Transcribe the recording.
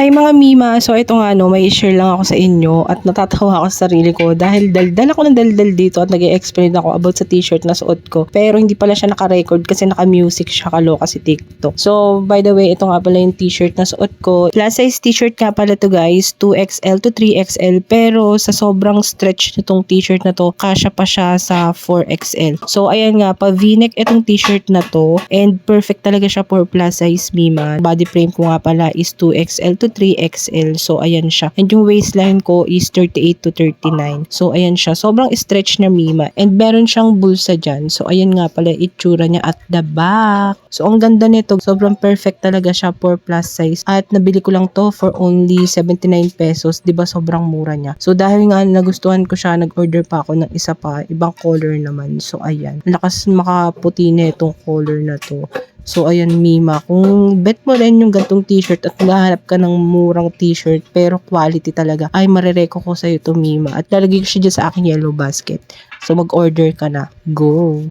Hi mga Mima, so ito nga no, may share lang ako sa inyo at natatawa ako sa sarili ko dahil daldal ako ng daldal dito at nag explain ako about sa t-shirt na suot ko. Pero hindi pala siya naka-record kasi naka-music siya kaloka si TikTok. So by the way, ito nga pala yung t-shirt na suot ko. Plus size t-shirt nga pala to guys, 2XL to 3XL pero sa sobrang stretch nitong t-shirt na to, kasya pa siya sa 4XL. So ayan nga, pa v-neck itong t-shirt na to and perfect talaga siya for plus size Mima. Body frame ko nga pala is 2XL to 3XL. So, ayan siya. And yung waistline ko is 38 to 39. So, ayan siya. Sobrang stretch na Mima. And meron siyang bulsa dyan. So, ayan nga pala itsura niya at the back. So, ang ganda nito. Sobrang perfect talaga siya for plus size. At nabili ko lang to for only 79 pesos. ba sobrang mura niya. So, dahil nga nagustuhan ko siya, nag-order pa ako ng isa pa. Ibang color naman. So, ayan. Lakas makaputi na itong color na to. So, ayan, Mima. Kung bet mo rin yung gantong t-shirt at naghahanap ka ng murang t-shirt pero quality talaga, ay marireko ko sa'yo to, Mima. At lalagay ko siya dyan sa aking yellow basket. So, mag-order ka na. Go!